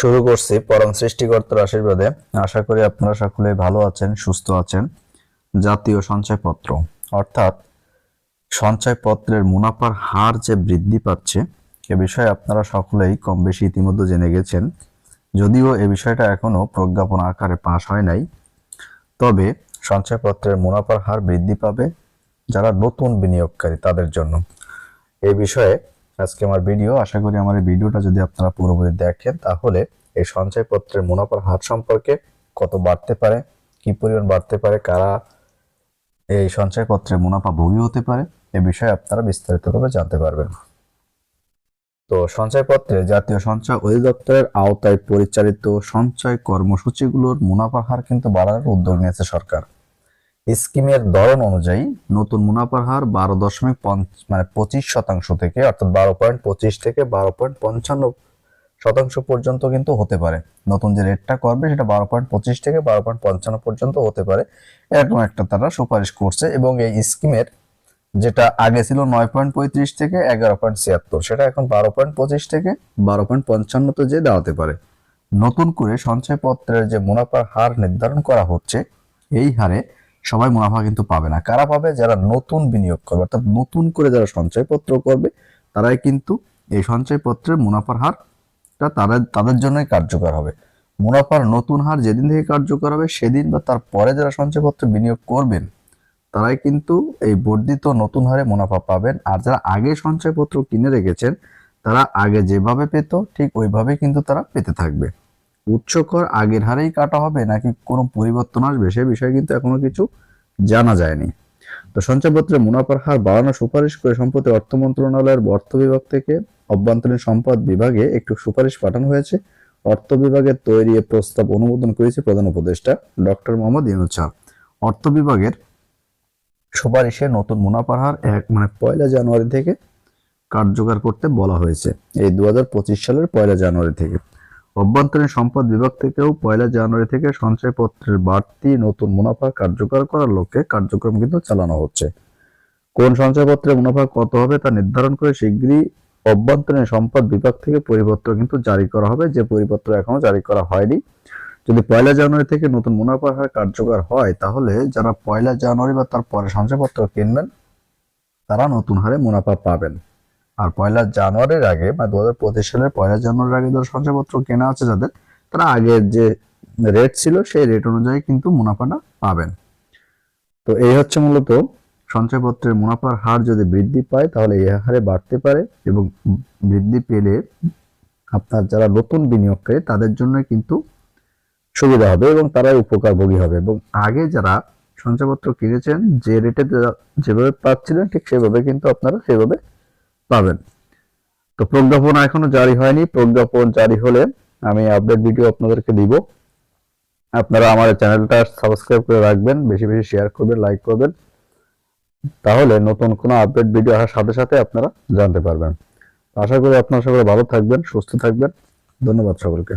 শুরু করছি পরম সৃষ্টিকর্তার আশীর্বাদে। আশা করি আপনারা সকলে ভালো আছেন, সুস্থ আছেন। জাতীয় সঞ্চয়পত্র, অর্থাৎ সঞ্চয়পত্রের মুনাফার হার যে বৃদ্ধি পাচ্ছে, এ বিষয়ে আপনারা সকলেই কম বেশি ইতিমধ্যে জেনে গেছেন। যদিও এ বিষয়টা এখনও প্রজ্ঞাপন আকারে পাশ হয় নাই, তবে সঞ্চয়পত্রের মুনাফার হার বৃদ্ধি পাবে যারা নতুন বিনিয়োগকারী তাদের জন্য। এ বিষয়ে আজকে আমার ভিডিও। আশা করি আমার এই ভিডিওটা যদি আপনারা পুরোপুরি দেখেন, তাহলে এই সঞ্চয়পত্রের মুনাফার হার সম্পর্কে কত বাড়তে পারে, কি পরিমাণ বাড়তে পারে, কারা এই সঞ্চয়পত্রের মুনাফা ভোগী হতে পারে, এ বিষয়ে আপনারা বিস্তারিতভাবে জানতে পারবেন। তো সঞ্চয়পত্রে জাতীয় সঞ্চয় অধিদপ্তরের আওতায় পরিচালিত সঞ্চয় কর্মসূচিগুলোর মুনাফার হার কিন্তু বাড়ানোর উদ্যোগ নিয়েছে সরকার। স্কিমের ধরন অনুযায়ী নতুন মুনাফার হার বারো দশমিক মানে পঁচিশ শতাংশ থেকে, অর্থাৎ বারো পয়েন্ট পঁচিশ থেকে বারো পয়েন্ট পঞ্চান্ন শতাংশ পর্যন্ত কিন্তু হতে পারে। নতুন যে রেটটা করবে, সেটা বারো পয়েন্ট পঁচিশ থেকে বারো পয়েন্ট পঞ্চান্ন পর্যন্ত হতে পারে। এরকম একটা তারা সুপারিশ করছে এবং এই স্কিমের যেটা আগে ছিল নয় পয়েন্ট পঁয়ত্রিশ থেকে এগারো পয়েন্ট ছিয়াত্তর, সেটা এখন বারো পয়েন্ট পঁচিশ থেকে বারো পয়েন্ট পঞ্চান্নতে যে দেওয়াতে পারে। নতুন করে সঞ্চয়পত্রের যে মুনাফার হার নির্ধারণ করা হচ্ছে, এই হারে সবাই মুনাফা কিন্তু পাবে না। কারা পাবে? যারা নতুন বিনিয়োগ করবে, অর্থাৎ নতুন করে যারা সঞ্চয়পত্র করবে, তারাই কিন্তু এই সঞ্চয়পত্রের মুনাফার হারটা তারা, তাদের জন্যই কার্যকর হবে। মুনাফার নতুন হার যেদিন থেকে কার্যকর হবে, সেদিন বা তার পরে যারা সঞ্চয়পত্র বিনিয়োগ করবেন, তারাই কিন্তু এই বর্ধিত নতুন হারে মুনাফা পাবেন। আর যারা আগে সঞ্চয়পত্র কিনে রেখেছেন, তারা আগে যেভাবে পেত, ঠিক ওইভাবে কিন্তু তারা পেতে থাকবে। উচ্চ কর আগের হারেই কাটা হবে নাকি কোনো পরিবর্তন আসবে সে বিষয়ে কিন্তু এখনও কিছু জানা যায়নি। তো সঞ্চয়পত্রের মুনাফার হার বাড়ানোর সুপারিশ করে সম্প্রতি অর্থ মন্ত্রণালয়ের অর্থ বিভাগ থেকে অভ্যন্তরীণ সম্পদ বিভাগে একটু সুপারিশ পাঠানো হয়েছে। অর্থ বিভাগের তৈরি প্রস্তাব অনুমোদন করেছে প্রধান উপদেষ্টা ডক্টর মোহাম্মদ ইউনুস শাহ। অর্থ বিভাগের সুপারিশে নতুন মুনাফার হার এক মানে পয়লা জানুয়ারি থেকে কার্যকর করতে বলা হয়েছে। এই দু হাজার পঁচিশ সালের পয়লা জানুয়ারি থেকে। অভ্যন্তরীণ সম্পদ বিভাগ থেকেও পয়লা জানুয়ারি থেকে সঞ্চয়পত্রের বাড়তি নতুন মুনাফা কার্যকর করার লক্ষ্যে কার্যক্রম কিন্তু চালানো হচ্ছে। কোন সঞ্চয়পত্রের মুনাফা কত হবে তা নির্ধারণ করে শীঘ্রই অভ্যন্তরীণ সম্পদ বিভাগ থেকে পরিপত্র কিন্তু জারি করা হবে। যে পরিপত্র এখনও জারি করা হয়নি, যদি পয়লা জানুয়ারি থেকে নতুন মুনাফা হার কার্যকর হয়, তাহলে যারা পয়লা জানুয়ারি বা তার পরে সঞ্চয়পত্র কিনবেন, তারা নতুন হারে মুনাফা পাবেন। আর পয়লা জানুয়ারির আগে বা দু হাজার পঁচিশ সালের পয়লা জানুয়ারির আগে যারা সঞ্চয়পত্র কেনা আছে যাদের, তারা আগের যে রেট ছিল সেই রেট অনুযায়ী কিন্তু মুনাফাটা পাবেন। তো এই হচ্ছে মূলত সঞ্চয়পত্রের মুনাফার হার যদি বৃদ্ধি পায় তাহলে এই হারে বাড়তে পারে এবং বৃদ্ধি পেলে আপনার যারা নতুন বিনিয়োগকারী তাদের জন্য কিন্তু সুবিধা হবে এবং তারাই উপকারভোগী হবে এবং আগে যারা সঞ্চয়পত্র কিনেছেন যে রেটে যেভাবে পাচ্ছিলেন ঠিক সেভাবে কিন্তু আপনারা সেভাবে পাবেন। তো প্রজ্ঞাপন এখনও জারি হয়নি। প্রজ্ঞাপন জারি হলে আমি আপডেট ভিডিও আপনাদেরকে দিব। আপনারা আমার চ্যানেলটা সাবস্ক্রাইব করে রাখবেন, বেশি বেশি শেয়ার করবেন লাইক করবেন। তাহলে নতুন কোনো আপডেট ভিডিও আসার সাথে সাথে আপনারা জানতে পারবেন। আশা করি আপনারা সকলে ভালো থাকবেন, সুস্থ থাকবেন। ধন্যবাদ সকলকে।